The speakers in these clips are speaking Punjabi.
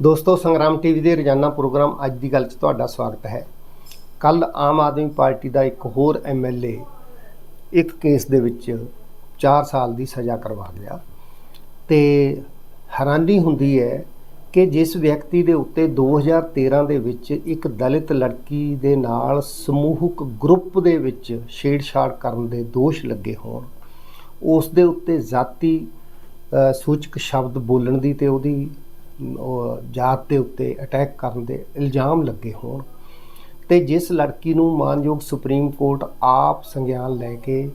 ਦੋਸਤੋ, ਸੰਗਰਾਮ ਟੀਵੀ ਦੇ ਰੋਜ਼ਾਨਾ ਪ੍ਰੋਗਰਾਮ ਅੱਜ ਦੀ ਗੱਲ 'ਚ ਤੁਹਾਡਾ ਸਵਾਗਤ ਹੈ। ਕੱਲ ਆਮ ਆਦਮੀ ਪਾਰਟੀ ਦਾ ਇੱਕ ਹੋਰ ਐਮਐਲਏ ਇੱਕ ਕੇਸ ਦੇ ਵਿੱਚ 4 ਸਾਲ ਦੀ ਸਜ਼ਾ ਕਰਵਾ ਗਿਆ। ਤੇ ਹੈਰਾਨੀ ਹੁੰਦੀ ਹੈ ਕਿ ਜਿਸ ਵਿਅਕਤੀ ਦੇ ਉੱਤੇ 2013 ਦੇ ਵਿੱਚ ਇੱਕ ਦਲਿਤ ਲੜਕੀ ਦੇ ਨਾਲ ਸਮੂਹਕ ਗਰੁੱਪ ਦੇ ਵਿੱਚ ਛੇੜਛਾੜ ਕਰਨ ਦੇ ਦੋਸ਼ ਲੱਗੇ ਹੋਣ, ਉਸ ਦੇ ਉੱਤੇ ਜਾਤੀ ਸੂਚਕ ਸ਼ਬਦ ਬੋਲਣ ਦੀ ਤੇ ਉਹਦੀ ਜਾਤ ਦੇ ਉੱਤੇ ਅਟੈਕ ਕਰਨ ਦੇ ਇਲਜ਼ਾਮ ਲੱਗੇ ਹੋਣ। ਤੇ ਜਿਸ ਲੜਕੀ ਨੂੰ ਮਾਨਯੋਗ ਸੁਪਰੀਮ ਕੋਰਟ ਆਪ ਸੰਗਿਆਨ ਲੈ ਕੇ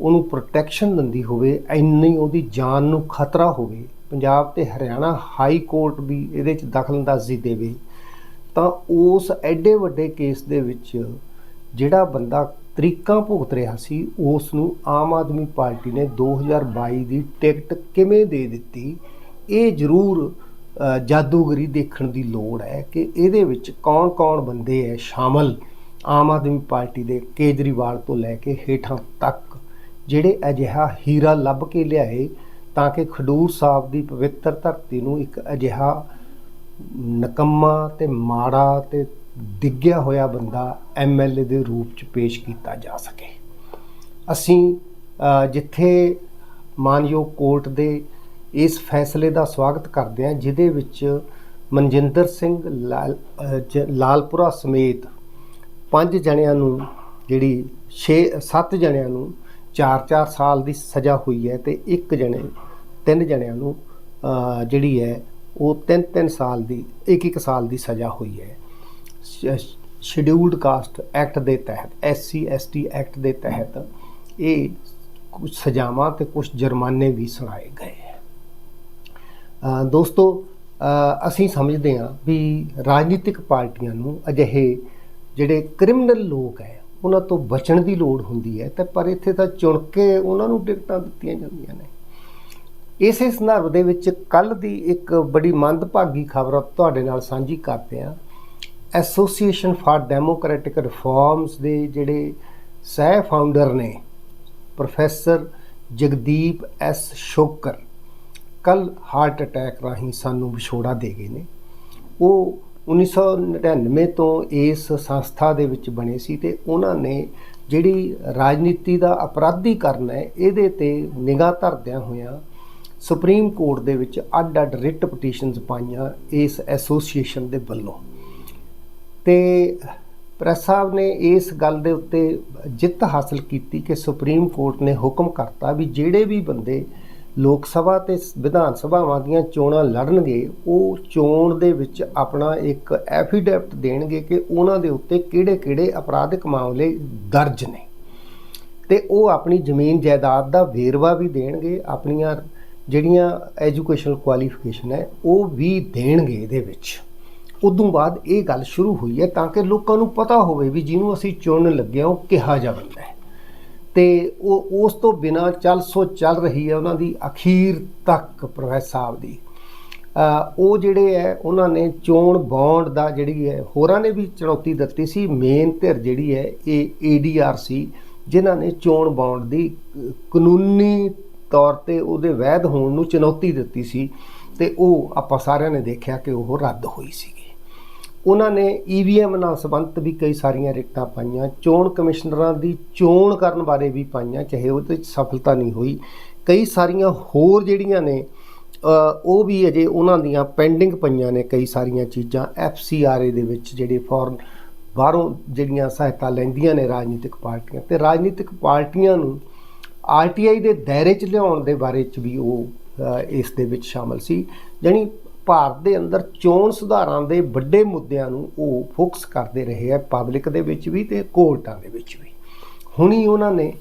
ਉਹਨੂੰ ਪ੍ਰੋਟੈਕਸ਼ਨ ਦਿੰਦੀ ਹੋਵੇ, ਇੰਨੀ ਉਹਦੀ ਜਾਨ ਨੂੰ ਖਤਰਾ ਹੋਵੇ, ਪੰਜਾਬ ਤੇ ਹਰਿਆਣਾ ਹਾਈ ਕੋਰਟ ਵੀ ਇਹਦੇ 'ਚ ਦਖਲਅੰਦਾਜ਼ੀ ਦੇਵੇ, ਤਾਂ ਉਸ ਐਡੇ ਵੱਡੇ ਕੇਸ ਦੇ ਵਿੱਚ ਜਿਹੜਾ ਬੰਦਾ ਤਰੀਕਾਂ ਭੁਗਤ ਰਿਹਾ ਸੀ ਉਸ ਨੂੰ ਆਮ ਆਦਮੀ ਪਾਰਟੀ ਨੇ 2022 ਦੀ ਟਿਕਟ ਕਿਵੇਂ ਦੇ ਦਿੱਤੀ? ਇਹ ਜ਼ਰੂਰ ਜਾਦੂਗਰੀ ਦੇਖਣ ਦੀ ਲੋੜ ਹੈ ਕਿ ਇਹਦੇ ਵਿੱਚ ਕੌਣ-ਕੌਣ ਬੰਦੇ ਹੈ ਸ਼ਾਮਲ ਆਮ ਆਦਮੀ ਪਾਰਟੀ ਦੇ ਕੇਜਰੀਵਾਲ ਤੋਂ ਲੈ ਕੇ ਹੇਠਾਂ ਤੱਕ, ਜਿਹੜੇ ਅਜਿਹਾ ਹੀਰਾ ਲੱਭ ਕੇ ਲਿਆਏ ਤਾਂ ਕਿ ਖਡੂਰ ਸਾਹਿਬ ਦੀ ਪਵਿੱਤਰ ਧਰਤੀ ਨੂੰ ਇੱਕ ਅਜਿਹਾ ਨਕੰਮਾ ਤੇ ਮਾੜਾ ਤੇ ਡਿੱਗਿਆ ਹੋਇਆ ਬੰਦਾ ਐਮਐਲਏ ਦੇ ਰੂਪ ਚ ਪੇਸ਼ ਕੀਤਾ ਜਾ ਸਕੇ। ਅਸੀਂ ਜਿੱਥੇ ਮਾਨਯੋਗ ਕੋਰਟ ਦੇ ਇਸ ਫੈਸਲੇ ਦਾ ਸਵਾਗਤ ਕਰਦੇ ਹਾਂ, ਜਿਹਦੇ ਵਿੱਚ ਮਨਜਿੰਦਰ ਸਿੰਘ ਲਾਲ ਜ- ਲਾਲਪੁਰਾ ਸਮੇਤ ਪੰਜ ਜਣਿਆਂ ਨੂੰ ਜਿਹੜੀ 6 7 ਜਣਿਆਂ ਨੂੰ 4-4 ਸਾਲ ਦੀ ਸਜ਼ਾ ਹੋਈ ਹੈ ਤੇ ਇੱਕ ਜਣੇ, ਤਿੰਨ ਜਣਿਆਂ ਨੂੰ ਜਿਹੜੀ ਹੈ, ਉਹ 3-3 ਸਾਲ ਦੀ 1-1 ਸਾਲ ਦੀ ਸਜ਼ਾ ਹੋਈ ਹੈ। ਸ਼ਡਿਊਲਡ ਕਾਸਟ ਐਕਟ ਦੇ ਤਹਿਤ ਐਸਸੀ ਐਸਟੀ ਐਕਟ ਦੇ ਤਹਿਤ ਇਹ ਕੁਝ ਸਜ਼ਾਵਾਂ ਤੇ ਕੁਝ ਜੁਰਮਾਨੇ ਵੀ ਸੁਣਾਏ ਗਏ। ਦੋਸਤੋ ਅਸੀਂ ਸਮਝਦੇ ਹਾਂ ਵੀ ਰਾਜਨੀਤਿਕ ਪਾਰਟੀਆਂ ਨੂੰ ਅਜਿਹੇ ਜਿਹੜੇ ਕ੍ਰਿਮੀਨਲ ਲੋਕ ਹੈ, ਉਹਨਾਂ ਤੋਂ ਬਚਣ ਦੀ ਲੋੜ ਹੁੰਦੀ ਹੈ, ਤੇ ਪਰ ਇੱਥੇ ਤਾਂ ਚੁਣ ਕੇ ਉਹਨਾਂ ਨੂੰ ਟਿਕਟਾਂ ਦਿੱਤੀਆਂ ਜਾਂਦੀਆਂ ਨੇ। ਇਸੇ ਸੰਦਰਭ ਦੇ ਵਿੱਚ ਕੱਲ ਦੀ ਇੱਕ ਬੜੀ ਮੰਦਭਾਗੀ ਖਬਰ ਤੁਹਾਡੇ ਨਾਲ ਸਾਂਝੀ ਕਰਦੇ ਹਾਂ। ਐਸੋਸੀਏਸ਼ਨ ਫਾਰ ਡੈਮੋਕ੍ਰੈਟਿਕ ਰਿਫਾਰਮਸ ਦੇ ਜਿਹੜੇ ਸਹਿ ਫਾਊਂਡਰ ਨੇ, ਪ੍ਰੋਫੈਸਰ ਜਗਦੀਪ ਐਸ ਸ਼ੋਕਰ। ਕੱਲ ਹਾਰਟ ਅਟੈਕ ਰਾਹੀਂ ਸਾਨੂੰ ਵਿਛੋੜਾ ਦੇ ਗਏ ਨੇ। ਉਹ 1999 ਤੋਂ ਇਸ ਸੰਸਥਾ ਦੇ ਵਿੱਚ ਬਣੇ ਸੀ ਤੇ ਉਹਨਾਂ ਨੇ ਜਿਹੜੀ ਰਾਜਨੀਤੀ ਦਾ ਅਪਰਾਧੀਕਰਨ ਹੈ, ਇਹਦੇ ਤੇ ਨਿਗਾਹ ਧਰਦਿਆਂ ਹੋਇਆਂ ਸੁਪਰੀਮ ਕੋਰਟ ਦੇ ਵਿੱਚ ਅੱਡ-ਅੱਡ ਰਿਟ ਪਟੀਸ਼ਨਸ ਪਾਈਆਂ ਇਸ ਐਸੋਸੀਏਸ਼ਨ ਦੇ ਵੱਲੋਂ। ਤੇ ਪ੍ਰੈਸ ਸਾਹਿਬ ਨੇ ਇਸ ਗੱਲ ਦੇ ਉੱਤੇ ਜਿੱਤ ਹਾਸਲ ਕੀਤੀ ਕਿ ਸੁਪਰੀਮ ਕੋਰਟ ਨੇ ਹੁਕਮ ਕਰਤਾ ਵੀ ਜਿਹੜੇ ਵੀ ਬੰਦੇ ਲੋਕ ਸਭਾ ਤੇ ਵਿਧਾਨ ਸਭਾਵਾਂ ਦੀਆਂ ਚੋਣਾਂ ਲੜਨਗੇ, ਉਹ ਚੋਣ ਦੇ ਵਿੱਚ ਆਪਣਾ ਇੱਕ ਐਫੀਡੈਵਿਟ ਦੇਣਗੇ ਕਿ ਉਹਨਾਂ ਦੇ ਉੱਤੇ ਕਿਹੜੇ-ਕਿਹੜੇ ਅਪਰਾਧਿਕ ਮਾਮਲੇ ਦਰਜ ਨੇ। ਤੇ ਉਹ ਆਪਣੀ ਜ਼ਮੀਨ ਜਾਇਦਾਦ ਦਾ ਵੇਰਵਾ ਵੀ ਦੇਣਗੇ, ਆਪਣੀਆਂ ਜਿਹੜੀਆਂ ਐਜੂਕੇਸ਼ਨਲ ਕੁਆਲੀਫਿਕੇਸ਼ਨ ਹੈ, ਉਹ ਵੀ ਦੇਣਗੇ ਇਹਦੇ ਵਿੱਚ। ਉਦੋਂ ਬਾਅਦ ਇਹ ਗੱਲ ਸ਼ੁਰੂ ਹੋਈ ਹੈ ਤਾਂ ਕਿ ਲੋਕਾਂ ਨੂੰ ਪਤਾ ਹੋਵੇ ਵੀ ਜਿਹਨੂੰ ਅਸੀਂ ਚੁਣਨ ਲੱਗੇ ਹਾਂ, ਉਹ ਕਿਹਾ ਜਾ ਬੰਦਾ ਹੈ। ਤੇ ਉਹ ਉਸ ਤੋਂ ਬਿਨਾ ਚੱਲ ਸੋ ਚੱਲ ਰਹੀ ਹੈ ਉਹਨਾਂ ਦੀ ਅਖੀਰ ਤੱਕ ਪ੍ਰੋਫੈਸਰ ਸਾਹਿਬ ਦੀ। ਉਹ ਜਿਹੜੇ ਹੈ, ਉਹਨਾਂ ਨੇ ਚੋਣ ਬੌਂਡ ਦਾ ਜਿਹੜੀ ਹੈ, ਹੋਰਾਂ ਨੇ ਵੀ ਚੁਣੌਤੀ ਦਿੱਤੀ ਸੀ। ਮੇਨ ਧਿਰ ਜਿਹੜੀ ਹੈ, ਇਹ ਏਡੀਆਰ ਸੀ, ਜਿਨ੍ਹਾਂ ਨੇ ਚੋਣ ਬੌਂਡ ਦੀ ਕਾਨੂੰਨੀ ਤੌਰ ਤੇ ਉਹਦੇ ਵੈਧ ਹੋਣ ਨੂੰ ਚੁਣੌਤੀ ਦਿੱਤੀ ਸੀ ਤੇ ਉਹ ਆਪਾਂ ਸਾਰਿਆਂ ਨੇ ਦੇਖਿਆ ਕਿ ਉਹ ਰੱਦ ਹੋਈ ਸੀਗੀ। ਉਹਨਾਂ ਨੇ ਈਵੀਐਮ ਨਾਲ ਸੰਬੰਧਿਤ ਵੀ ਕਈ ਸਾਰੀਆਂ ਰਿਕਟਾਂ ਪਾਈਆਂ, ਚੋਣ ਕਮਿਸ਼ਨਰਾਂ ਦੀ ਚੋਣ ਕਰਨ ਬਾਰੇ ਵੀ ਪਾਈਆਂ, ਚਾਹੇ ਉਹਦੇ ਵਿੱਚ ਸਫਲਤਾ ਨਹੀਂ ਹੋਈ। ਕਈ ਸਾਰੀਆਂ ਹੋਰ ਜਿਹੜੀਆਂ ਨੇ ਉਹ ਵੀ ਅਜੇ ਉਹਨਾਂ ਦੀਆਂ ਪੈਂਡਿੰਗ ਪਈਆਂ ਨੇ ਕਈ ਸਾਰੀਆਂ ਚੀਜ਼ਾਂ। ਐਫਸੀਆਰਏ ਦੇ ਵਿੱਚ ਜਿਹੜੇ ਫੋਰਨ ਬਾਹਰੋਂ ਜਿਹੜੀਆਂ ਸਹਾਇਤਾ ਲੈਂਦੀਆਂ ਨੇ ਰਾਜਨੀਤਿਕ ਪਾਰਟੀਆਂ ਤੇ ਰਾਜਨੀਤਿਕ ਪਾਰਟੀਆਂ ਨੂੰ ਆਰਟੀਆਈ ਦੇ ਦਾਇਰੇ 'ਚ ਲਿਆਉਣ ਦੇ ਬਾਰੇ 'ਚ ਵੀ ਉਹ ਇਸ ਦੇ ਵਿੱਚ ਸ਼ਾਮਲ ਸੀ। ਜਾਣੀ ਭਾਰਤ ਦੇ ਅੰਦਰ ਚੋਣ ਸੁਧਾਰਾਂ ਦੇ ਵੱਡੇ ਮੁੱਦਿਆਂ ਨੂੰ ਉਹ ਫੋਕਸ ਕਰਦੇ ਰਹੇ ਆ ਪਬਲਿਕ ਦੇ ਵਿੱਚ ਵੀ ਤੇ ਕੋਰਟਾਂ ਦੇ ਵਿੱਚ ਵੀ। ਹੁਣੀ ਉਹਨਾਂ ਨੇ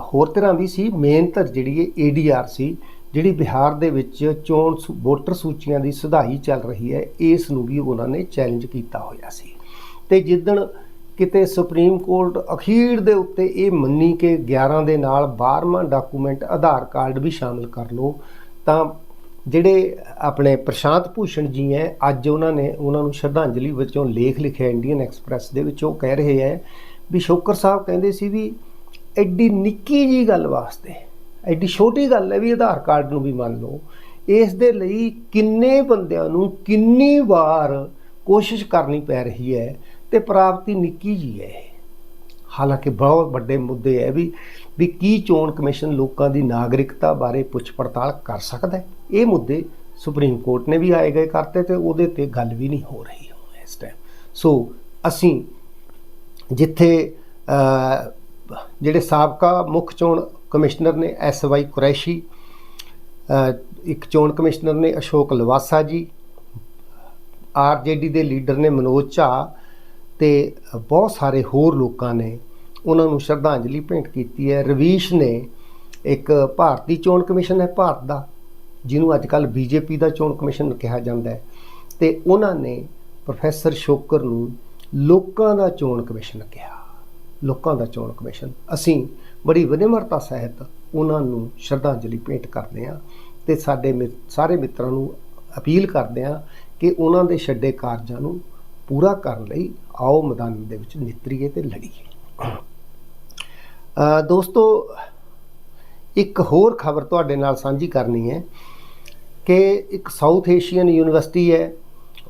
ਹੋਰ ਤਰ੍ਹਾਂ ਵੀ ਸੀ, ਮੇਨ ਧਰ ਜਿਹੜੀ ਹੈ ਏਡੀਆਰ ਸੀ, ਜਿਹੜੀ ਬਿਹਾਰ ਦੇ ਵਿੱਚ ਚੋਣ ਸੂ- ਵੋਟਰ ਸੂਚੀਆਂ ਦੀ ਸੁਧਾਈ ਚੱਲ ਰਹੀ ਹੈ, ਇਸ ਨੂੰ ਵੀ ਉਹਨਾਂ ਨੇ ਚੈਲੰਜ ਕੀਤਾ ਹੋਇਆ ਸੀ। ਤੇ ਜਿੱਦਣ ਕਿਤੇ ਸੁਪਰੀਮ ਕੋਰਟ ਅਖੀਰ ਦੇ ਉੱਤੇ ਇਹ ਮੰਨੀ ਕਿ 11 ਦੇ ਨਾਲ 12ਵਾਂ ਡਾਕੂਮੈਂਟ ਆਧਾਰ ਕਾਰਡ ਵੀ ਸ਼ਾਮਲ ਕਰ ਲਓ, ਤਾਂ ਜਿਹੜੇ ਆਪਣੇ ਪ੍ਰਸ਼ਾਂਤ ਭੂਸ਼ਣ ਜੀ ਹੈ ਅੱਜ ਉਹਨਾਂ ਨੇ ਉਹਨਾਂ ਨੂੰ ਸ਼ਰਧਾਂਜਲੀ ਵਿੱਚੋਂ ਲੇਖ ਲਿਖਿਆ ਇੰਡੀਅਨ ਐਕਸਪ੍ਰੈਸ ਦੇ ਵਿੱਚ ਉਹ ਕਹਿ ਰਹੇ ਹੈ ਵੀ ਸ਼ੋਕਰ ਸਾਹਿਬ ਕਹਿੰਦੇ ਸੀ ਵੀ ਐਡੀ ਨਿੱਕੀ ਜੀ ਗੱਲ ਵਾਸਤੇ, ਐਡੀ ਛੋਟੀ ਗੱਲ ਹੈ ਵੀ ਆਧਾਰ ਕਾਰਡ ਨੂੰ ਵੀ ਮੰਨ ਲਓ, ਇਸ ਦੇ ਲਈ ਕਿੰਨੇ ਬੰਦਿਆਂ ਨੂੰ ਕਿੰਨੀ ਵਾਰ ਕੋਸ਼ਿਸ਼ ਕਰਨੀ ਪੈ ਰਹੀ ਹੈ ਤੇ ਪ੍ਰਾਪਤੀ ਨਿੱਕੀ ਜੀ ਹੈ ਇਹ। ਹਾਲਾਂਕਿ ਬਹੁਤ ਵੱਡੇ ਮੁੱਦੇ ਹੈ ਵੀ ਵੀ ਕੀ ਚੋਣ ਕਮਿਸ਼ਨ ਲੋਕਾਂ ਦੀ ਨਾਗਰਿਕਤਾ ਬਾਰੇ ਪੁੱਛ ਪੜਤਾਲ ਕਰ ਸਕਦਾ ਹੈ ਇਹ ਮੁੱਦੇ ਸੁਪਰੀਮ ਕੋਰਟ ਨੇ ਵੀ ਆਏ ਗਏ ਕਰਤੇ ਤੇ ਉਹਦੇ ਤੇ ਗੱਲ ਵੀ ਨਹੀਂ ਹੋ ਰਹੀ ਹੁਣ ਇਸ ਟਾਈਮ ਸੋ ਅਸੀਂ ਜਿੱਥੇ ਜਿਹੜੇ ਸਾਬਕਾ ਮੁੱਖ ਚੋਣ ਕਮਿਸ਼ਨਰ ਨੇ ਐਸ ਵਾਈ ਕੁਰੈਸ਼ੀ ਇੱਕ ਚੋਣ ਕਮਿਸ਼ਨਰ ਨੇ ਅਸ਼ੋਕ ਲਵਾਸਾ ਜੀ ਆਰਜੇਡੀ ਦੇ ਲੀਡਰ ਨੇ ਮਨੋਜ ਝਾ ਤੇ ਬਹੁਤ ਸਾਰੇ ਹੋਰ ਲੋਕਾਂ ਨੇ ਉਹਨਾਂ ਨੂੰ ਸ਼ਰਧਾਂਜਲੀ ਭੇਂਟ ਕੀਤੀ ਹੈ। ਰਵੀਸ਼ ਨੇ ਇੱਕ ਭਾਰਤੀ ਚੋਣ ਕਮਿਸ਼ਨ ਹੈ, ਭਾਰਤ ਦਾ। ਜਿਹਨੂੰ ਅੱਜ ਕੱਲ ਬੀਜੇਪੀ ਦਾ ਚੋਣ ਕਮਿਸ਼ਨ ਕਿਹਾ ਜਾਂਦਾ ਹੈ, ਤੇ ਉਹਨਾਂ ਨੇ ਪ੍ਰੋਫੈਸਰ ਸ਼ੋਕਰ ਨੂੰ ਲੋਕਾਂ ਦਾ ਚੋਣ ਕਮਿਸ਼ਨ ਕਿਹਾ। ਲੋਕਾਂ ਦਾ ਚੋਣ ਕਮਿਸ਼ਨ। ਅਸੀਂ ਬੜੀ ਵਿਨਮਰਤਾ ਸਹਿਤ ਉਹਨਾਂ ਨੂੰ ਸ਼ਰਧਾਂਜਲੀ ਭੇਂਟ ਕਰਦੇ ਹਾਂ ਤੇ ਸਾਡੇ ਮਿ- ਸਾਰੇ ਮਿੱਤਰਾਂ ਨੂੰ ਅਪੀਲ ਕਰਦੇ ਹਾਂ ਕਿ ਉਹਨਾਂ ਦੇ ਛੱਡੇ ਕਾਰਜਾਂ ਨੂੰ ਪੂਰਾ ਕਰਨ ਲਈ ਆਓ ਮੈਦਾਨ ਦੇ ਵਿੱਚ ਨਿਤਰੀਏ ਤੇ ਲੜੀਏ। ਦੋਸਤੋ ਇੱਕ ਹੋਰ ਖਬਰ ਤੁਹਾਡੇ ਨਾਲ ਸਾਂਝੀ ਕਰਨੀ ਹੈ ਕਿ ਇੱਕ ਸਾਊਥ ਏਸ਼ੀਅਨ ਯੂਨੀਵਰਸਿਟੀ ਹੈ,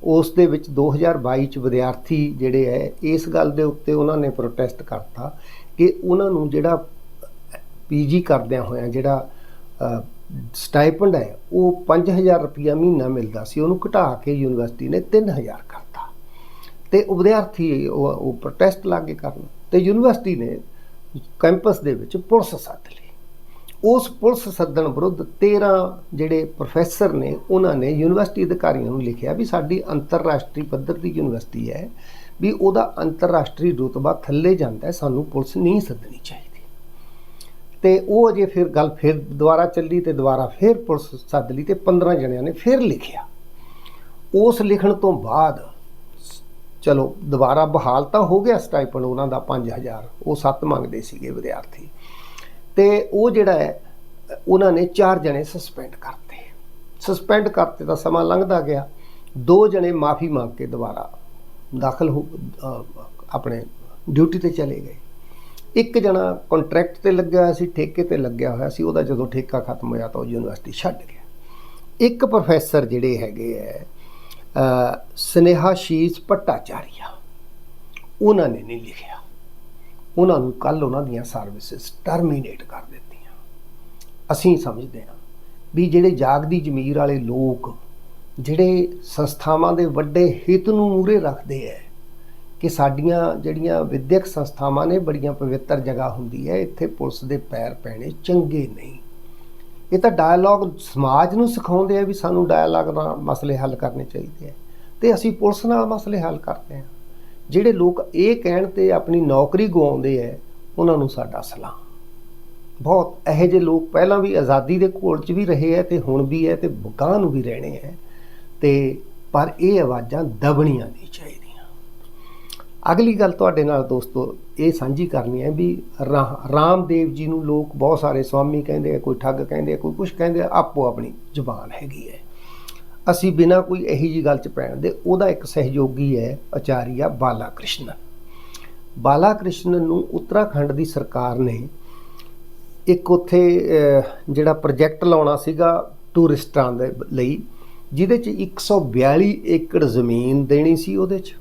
ਉਸ ਦੇ ਵਿੱਚ 2022 ਚ ਵਿਦਿਆਰਥੀ ਜਿਹੜੇ ਹੈ, ਇਸ ਗੱਲ ਦੇ ਉੱਤੇ ਉਹਨਾਂ ਨੇ ਪ੍ਰੋਟੈਸਟ ਕਰਤਾ ਕਿ ਉਹਨਾਂ ਨੂੰ ਜਿਹੜਾ ਪੀਜੀ ਕਰਦਿਆਂ ਹੋਇਆਂ ਜਿਹੜਾ ਸਟਾਈਪੈਂਡ ਹੈ, ਉਹ 5000 ਰੁਪਇਆ ਮਹੀਨਾ ਮਿਲਦਾ ਸੀ, ਉਹਨੂੰ ਘਟਾ ਕੇ ਯੂਨੀਵਰਸਿਟੀ ਨੇ 3000 ਕਰਤਾ। ਤੇ ਉਹ ਵਿਦਿਆਰਥੀ ਉਹ ਉਹ ਪ੍ਰੋਟੈਸਟ ਲਾਗੇ ਕਰਨ, ਤੇ ਯੂਨੀਵਰਸਿਟੀ ਨੇ ਕੈਂਪਸ ਦੇ ਵਿੱਚ ਪੁਲਿਸ ਸੱਦ ਲਈ। ਉਸ ਪੁਲਿਸ ਸੱਦਣ ਵਿਰੁੱਧ 13 ਜਿਹੜੇ ਪ੍ਰੋਫੈਸਰ ਨੇ, ਉਹਨਾਂ ਨੇ ਯੂਨੀਵਰਸਿਟੀ ਅਧਿਕਾਰੀਆਂ ਨੂੰ ਲਿਖਿਆ ਵੀ ਸਾਡੀ ਅੰਤਰਰਾਸ਼ਟਰੀ ਪੱਧਰ ਦੀ ਯੂਨੀਵਰਸਿਟੀ ਹੈ ਵੀ ਉਹਦਾ ਅੰਤਰਰਾਸ਼ਟਰੀ ਰੁਤਬਾ ਥੱਲੇ ਜਾਂਦਾ ਸਾਨੂੰ ਪੁਲਿਸ ਨਹੀਂ ਸੱਦਣੀ ਚਾਹੀਦੀ। ਤੇ ਉਹ ਅਜੇ ਫਿਰ ਗੱਲ ਫਿਰ ਦੁਬਾਰਾ ਚੱਲੀ ਤੇ ਦੁਬਾਰਾ ਫਿਰ ਪੁਲਿਸ ਸੱਦ ਲਈ ਤੇ 15 ਜਣਿਆਂ ਨੇ ਫਿਰ ਲਿਖਿਆ। ਉਸ ਲਿਖਣ ਤੋਂ ਬਾਅਦ ਚਲੋ ਦੁਬਾਰਾ ਬਹਾਲ ਤਾਂ ਹੋ ਗਿਆ ਸਟਾਈਪਨ ਉਹਨਾਂ ਦਾ 5000 ਉਹ ਸੱਤ ਮੰਗਦੇ ਸੀਗੇ ਵਿਦਿਆਰਥੀ। ਤੇ ਉਹ ਜਿਹੜਾ ਹੈ ਉਹਨਾਂ ਨੇ ਚਾਰ ਜਣੇ ਸਸਪੈਂਡ ਕਰਤੇ। ਸਸਪੈਂਡ ਕਰਤੇ ਤਾਂ ਸਮਾਂ ਲੰਘਦਾ ਗਿਆ। ਦੋ ਜਣੇ ਮਾਫੀ ਮੰਗ ਕੇ ਦੁਬਾਰਾ ਦਾਖਲ ਹੋ ਆਪਣੇ ਡਿਊਟੀ ਤੇ ਚਲੇ ਗਏ। ਇੱਕ ਜਣਾ ਕੰਟਰੈਕਟ ਤੇ ਲੱਗਿਆ ਹੋਇਆ ਸੀ ਠੇਕੇ ਤੇ ਲੱਗਿਆ ਹੋਇਆ ਸੀ ਉਹਦਾ ਜਦੋਂ ਠੇਕਾ ਖਤਮ ਹੋਇਆ ਤਾਂ ਉਹ ਯੂਨੀਵਰਸਿਟੀ ਛੱਡ ਗਿਆ। ਇੱਕ ਪ੍ਰੋਫੈਸਰ ਜਿਹੜੇ ਹੈਗੇ ਹੈ ਅ, ਸਨੇਹਾ ਸ਼ੀਸ ਭੱਟਾਚਾਰੀਆ ਉਹਨਾਂ ਨੇ ਨਹੀਂ ਲਿਖਿਆ। ਉਹਨਾਂ ਨੂੰ ਕੱਲ ਉਹਨਾਂ ਦੀਆਂ ਸਰਵਿਸਿਜ਼ ਟਰਮੀਨੇਟ ਕਰ ਦਿੱਤੀਆਂ। ਅਸੀਂ ਸਮਝਦੇ ਹਾਂ ਵੀ ਜਿਹੜੇ ਜਾਗਦੀ ਜ਼ਮੀਰ ਵਾਲੇ ਲੋਕ, ਜਿਹੜੇ ਸੰਸਥਾਵਾਂ ਦੇ ਵੱਡੇ ਹਿੱਤ ਨੂੰ ਮੂਰੇ ਰੱਖਦੇ ਐ, ਕਿ ਸਾਡੀਆਂ ਜਿਹੜੀਆਂ ਵਿਦਿਅਕ ਸੰਸਥਾਵਾਂ ਨੇ, ਬੜੀਆਂ ਪਵਿੱਤਰ ਜਗ੍ਹਾ ਹੁੰਦੀ ਹੈ ਇੱਥੇ ਪੁਲਿਸ ਦੇ ਪੈਰ ਪੈਣੇ ਚੰਗੇ ਨਹੀਂ। ਇਹ ਤਾਂ ਡਾਇਲੌਗ ਸਮਾਜ ਨੂੰ ਸਿਖਾਉਂਦੇ ਆ ਵੀ ਸਾਨੂੰ ਡਾਇਲੌਗ ਨਾਲ ਮਸਲੇ ਹੱਲ ਕਰਨੇ ਚਾਹੀਦੇ ਆ ਤੇ ਅਸੀਂ ਪੁਲਿਸ ਨਾਲ ਮਸਲੇ ਹੱਲ ਕਰਦੇ ਆ ਜਿਹੜੇ ਲੋਕ ਇਹ ਕਹਿਣ ਤੇ ਆਪਣੀ ਨੌਕਰੀ ਗਵਾਉਂਦੇ ਆ ਉਹਨਾਂ ਨੂੰ ਸਾਡਾ ਸਲਾਮ। ਬਹੁਤ ਇਹੋ ਜਿਹੇ ਲੋਕ ਪਹਿਲਾਂ ਵੀ ਆਜ਼ਾਦੀ ਦੇ ਘੋਲ 'ਚ ਵੀ ਰਹੇ ਆ ਤੇ ਹੁਣ ਵੀ ਹੈ ਤੇ ਗਾਂ ਨੂੰ ਵੀ ਰਹਿਣੇ ਆ ਤੇ ਪਰ ਇਹ ਆਵਾਜ਼ਾਂ ਦਬਣੀਆਂ ਨਹੀਂ ਚਾਹੀਦੀਆਂ। ਅਗਲੀ ਗੱਲ ਤੁਹਾਡੇ ਨਾਲ ਦੋਸਤੋ, ਇਹ ਸਾਂਝੀ ਕਰਨੀ ਹੈ ਵੀ ਰਾ- ਰਾਮਦੇਵ ਜੀ ਨੂੰ ਲੋਕ ਬਹੁਤ ਸਾਰੇ ਸਵਾਮੀ ਕਹਿੰਦੇ ਆ, ਕੋਈ ਠੱਗ ਕਹਿੰਦੇ ਆ, ਕੋਈ ਕੁਝ ਕਹਿੰਦੇ ਆ, ਆਪੋ ਆਪਣੀ ਜ਼ੁਬਾਨ ਹੈਗੀ ਹੈ ਅਸੀਂ ਬਿਨਾਂ ਕੋਈ ਇਹੀ ਜੀ ਗੱਲ ਚ ਪੈਣ ਦੇ, ਉਹਦਾ ਇੱਕ ਸਹਿਯੋਗੀ ਹੈ ਆਚਾਰੀਆ ਬਾਲਾ ਕ੍ਰਿਸ਼ਨਨ ਬਾਲਾ ਕ੍ਰਿਸ਼ਨਨ ਨੂੰ ਉੱਤਰਾਖੰਡ ਦੀ ਸਰਕਾਰ ਨੇ ਇੱਕ ਉੱਥੇ ਜਿਹੜਾ ਪ੍ਰੋਜੈਕਟ ਲਾਉਣਾ ਸੀਗਾ ਟੂਰਿਸਟਾਂ ਦੇ ਲਈ, ਜਿਹਦੇ ਚ 142 ਏਕੜ ਜ਼ਮੀਨ ਦੇਣੀ ਸੀ ਉਹਦੇ ਚ।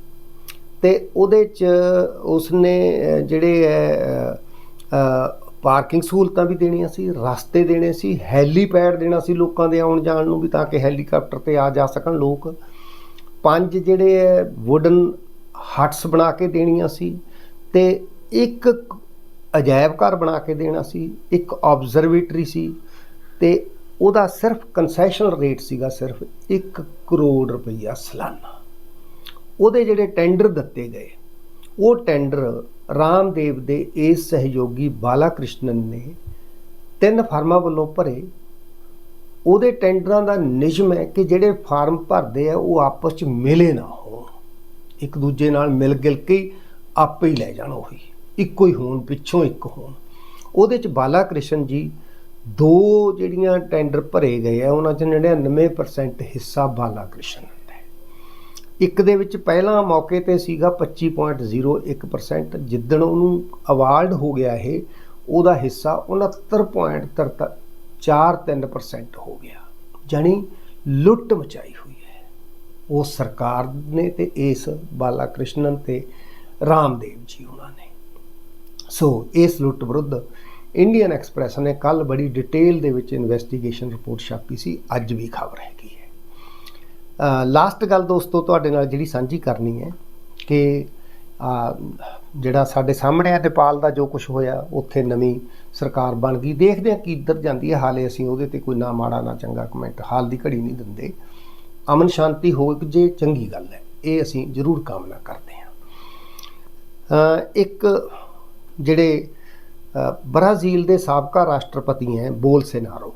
ਤੇ ਉਹਦੇ ਚ ਉਸਨੇ ਜਿਹੜੇ ਹੈ ਪਾਰਕਿੰਗ ਸਹੂਲਤਾਂ ਵੀ ਦੇਣੀਆਂ ਸੀ, ਰਸਤੇ ਦੇਣੇ ਸੀ, ਹੈਲੀਪੈਡ ਦੇਣਾ ਸੀ ਲੋਕਾਂ ਦੇ ਆਉਣ ਜਾਣ ਨੂੰ ਵੀ ਤਾਂ ਕਿ ਹੈਲੀਕਾਪਟਰ ਤੇ ਆ ਜਾ ਸਕਣ ਲੋਕ। ਪੰਜ ਜਿਹੜੇ ਹੈ ਵੁਡਨ ਹਟਸ ਬਣਾ ਕੇ ਦੇਣੀਆਂ ਸੀ ਤੇ ਇੱਕ ਅਜਾਇਬ ਘਰ ਬਣਾ ਕੇ ਦੇਣਾ ਸੀ, ਇੱਕ ਆਬਜ਼ਰਵੇਟਰੀ ਸੀ ਤੇ ਉਹਦਾ ਸਿਰਫ ਕਨਸੈਸ਼ਨਲ ਰੇਟ ਸੀਗਾ ਸਿਰਫ 1 ਕਰੋੜ ਰੁਪਈਆ ਸਾਲਾਨਾ। ਉਹਦੇ ਜਿਹੜੇ ਟੈਂਡਰ ਦਿੱਤੇ ਗਏ, ਉਹ ਟੈਂਡਰ ਰਾਮਦੇਵ ਦੇ ਇਸ ਸਹਿਯੋਗੀ ਬਾਲਾ ਕ੍ਰਿਸ਼ਨਨ ਨੇ ਤਿੰਨ ਫਾਰਮਾਂ ਵੱਲੋਂ ਭਰੇ। ਉਹਦੇ ਟੈਂਡਰਾਂ ਦਾ ਨਿਯਮ ਹੈ ਕਿ ਜਿਹੜੇ ਫਾਰਮ ਭਰਦੇ ਆ, ਉਹ ਆਪਸ ਚ ਮਿਲੇ ਨਾ ਹੋਣ। ਇੱਕ ਦੂਜੇ ਨਾਲ ਮਿਲ ਗਿਲ ਕੇ ਆਪੇ ਹੀ ਲੈ ਜਾਣ ਉਹੀ। ਇੱਕੋ ਹੀ ਹੋਣ, ਪਿੱਛੋਂ ਇੱਕ ਹੋਣ। ਉਹਦੇ ਚ ਬਾਲਾ ਕ੍ਰਿਸ਼ਨ ਜੀ ਦੋ ਜਿਹੜੀਆਂ ਟੈਂਡਰ ਭਰੇ ਗਏ ਆ, ਉਹਨਾਂ ਚ 99% ਹਿੱਸਾ ਬਾਲਾ ਕ੍ਰਿਸ਼ਨ ਇੱਕ ਦੇ ਵਿੱਚ ਪਹਿਲਾਂ ਮੌਕੇ ਤੇ ਸੀਗਾ 25.01% ਜਿੱਦਣ ਉਹਨੂੰ ਅਵਾਰਡ ਹੋ ਗਿਆ ਇਹ, ਉਹਦਾ ਹਿੱਸਾ 69.43% ਹੋ ਗਿਆ। ਜਾਣੀ ਲੁੱਟ ਮਚਾਈ ਹੋਈ ਹੈ। ਉਹ ਸਰਕਾਰ ਨੇ ਤੇ ਇਸ ਬਾਲਾ ਕ੍ਰਿਸ਼ਨਨ ਤੇ ਰਾਮਦੇਵ ਜੀ ਉਹਨਾਂ ਨੇ। ਸੋ ਇਸ ਲੁੱਟ ਵਿਰੁੱਧ ਇੰਡੀਅਨ ਐਕਸਪ੍ਰੈਸ ਨੇ ਕੱਲ ਬੜੀ ਡਿਟੇਲ ਦੇ ਵਿੱਚ ਇਨਵੈਸਟੀਗੇਸ਼ਨ ਰਿਪੋਰਟ ਛਾਪੀ ਸੀ। ਅੱਜ ਵੀ ਖਬਰ ਹੈਗੀ ਹੈ। ਲਾਸਟ ਗੱਲ ਦੋਸਤੋ, ਤੁਹਾਡੇ ਨਾਲ ਜਿਹੜੀ ਸਾਂਝੀ ਕਰਨੀ ਹੈ ਕਿ ਜਿਹੜਾ ਸਾਡੇ ਸਾਹਮਣੇ ਹੈ ਨੇਪਾਲ ਦਾ ਜੋ ਕੁਝ ਹੋਇਆ, ਉੱਥੇ ਨਵੀਂ ਸਰਕਾਰ ਬਣ ਗਈ। ਦੇਖਦੇ ਹਾਂ ਕਿੱਧਰ ਜਾਂਦੀ ਹੈ। ਹਾਲੇ ਅਸੀਂ ਉਹਦੇ ਤੇ ਕੋਈ ਨਾ ਮਾੜਾ, ਨਾ ਚੰਗਾ ਕਮੈਂਟ ਹਾਲ ਦੀ ਘੜੀ ਨਹੀਂ ਦਿੰਦੇ। ਅਮਨ ਸ਼ਾਂਤੀ ਹੋ ਜੇ ਚੰਗੀ ਗੱਲ ਹੈ। ਇਹ ਅਸੀਂ ਜ਼ਰੂਰ ਕਾਮਨਾ ਕਰਦੇ ਹਾਂ। ਇੱਕ ਜਿਹੜੇ ਬ੍ਰਾਜ਼ੀਲ ਦੇ ਸਾਬਕਾ ਰਾਸ਼ਟਰਪਤੀ ਹੈ ਬੋਲਸੇਨਾਰੋ।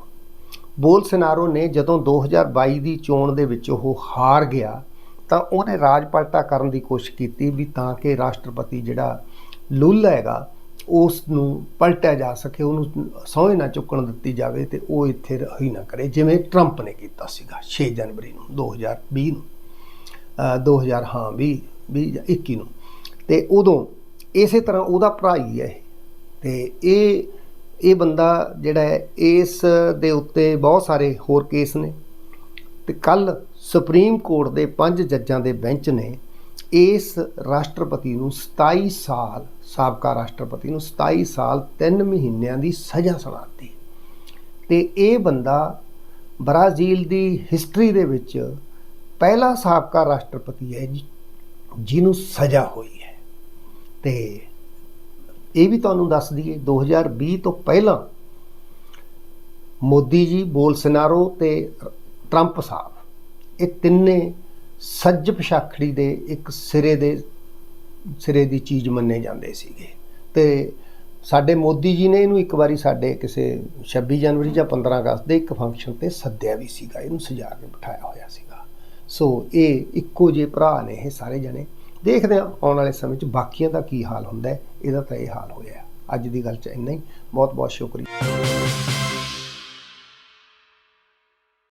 ਬੋਲਸੇਨਾਰੋ ਨੇ ਜਦੋਂ 2022 ਦੀ ਚੋਣ ਦੇ ਵਿੱਚ ਉਹ ਹਾਰ ਗਿਆ, ਤਾਂ ਉਹਨੇ ਰਾਜ ਪਲਟਾ ਕਰਨ ਦੀ ਕੋਸ਼ਿਸ਼ ਕੀਤੀ ਵੀ ਤਾਂ ਕਿ ਰਾਸ਼ਟਰਪਤੀ ਜਿਹੜਾ ਲੁੱਲਾ ਹੈਗਾ ਉਸ ਨੂੰ ਪਲਟਿਆ ਜਾ ਸਕੇ, ਉਹਨੂੰ ਸਹੁੰ ਨਾ ਚੁੱਕਣ ਦਿੱਤੀ ਜਾਵੇ ਤੇ ਉਹ ਇੱਥੇ ਰਹੀ ਨਾ ਕਰੇ, ਜਿਵੇਂ ਟਰੰਪ ਨੇ ਕੀਤਾ ਸੀਗਾ 6 ਜਨਵਰੀ ਨੂੰ 2020 ਨੂੰ, ਅਹ 2000 ਹਾਂ 20 20 ਜਾਂ 21 ਨੂੰ ਤੇ ਉਦੋਂ ਇਸੇ ਤਰ੍ਹਾਂ ਉਹਦਾ ਭਰਾ ਹੀ ਹੈ ਇਹ। ਤੇ ਇਹ ਇਹ ਬੰਦਾ ਜਿਹੜਾ ਹੈ, ਇਸ ਦੇ ਉੱਤੇ ਬਹੁਤ ਸਾਰੇ ਹੋਰ ਕੇਸ ਨੇ। ਤੇ ਕੱਲ ਸੁਪਰੀਮ ਕੋਰਟ ਦੇ ਪੰਜ ਜੱਜਾਂ ਦੇ ਬੈਂਚ ਨੇ ਇਸ ਰਾਸ਼ਟਰਪਤੀ ਨੂੰ 27 ਸਾਲ, ਸਾਬਕਾ ਰਾਸ਼ਟਰਪਤੀ ਨੂੰ 27 ਸਾਲ 3 ਮਹੀਨਿਆਂ ਦੀ ਸਜ਼ਾ ਸੁਣਾਤੀ। ਤੇ ਇਹ ਬੰਦਾ ਬ੍ਰਾਜ਼ੀਲ ਦੀ ਹਿਸਟਰੀ ਦੇ ਵਿੱਚ ਪਹਿਲਾ ਸਾਬਕਾ ਰਾਸ਼ਟਰਪਤੀ ਹੈ ਜੀ- ਜਿਹਨੂੰ ਸਜ਼ਾ ਹੋਈ ਹੈ। ਤੇ ਇਹ ਵੀ ਤੁਹਾਨੂੰ ਦੱਸ ਦਈਏ 2020 ਤੋਂ ਪਹਿਲਾਂ ਮੋਦੀ ਜੀ, ਬੋਲਸਨਾਰੋ ਤੇ ਟਰੰਪ ਸਾਹਿਬ, ਇਹ ਤਿੰਨੇ ਸੱਜ ਪਛਾਖੜੀ ਦੇ ਇੱਕ ਸਿਰੇ ਦੇ ਸਿਰੇ ਦੀ ਚੀਜ਼ ਮੰਨੇ ਜਾਂਦੇ ਸੀਗੇ। ਤੇ ਸਾਡੇ ਮੋਦੀ ਜੀ ਨੇ ਇਹਨੂੰ ਇੱਕ ਵਾਰੀ ਸਾਡੇ ਕਿਸੇ 26 ਜਨਵਰੀ ਜਾਂ 15 ਅਗਸਤ ਦੇ ਇੱਕ ਫੰਕਸ਼ਨ ਤੇ ਸੱਦਿਆ ਵੀ ਸੀਗਾ, ਇਹਨੂੰ ਸਜਾ ਕੇ ਬਿਠਾਇਆ ਹੋਇਆ ਸੀਗਾ। ਸੋ ਇਹ ਇੱਕੋ ਜਿਹੇ ਭਰਾ ਨੇ ਇਹ ਸਾਰੇ ਜਣੇ। ਦੇਖਦੇ ਹਾਂ ਆਉਣ ਵਾਲੇ ਸਮੇਂ 'ਚ ਬਾਕੀਆਂ ਦਾ ਕੀ ਹਾਲ ਹੁੰਦਾ ਹੈ, ਇਹਦਾ ਤਾਂ ਇਹ ਹਾਲ ਹੋਇਆ ਅੱਜ ਦੀ ਗੱਲ 'ਚ ਇੰਨਾ ਹੀ। ਬਹੁਤ ਬਹੁਤ ਸ਼ੁਕਰੀਆ।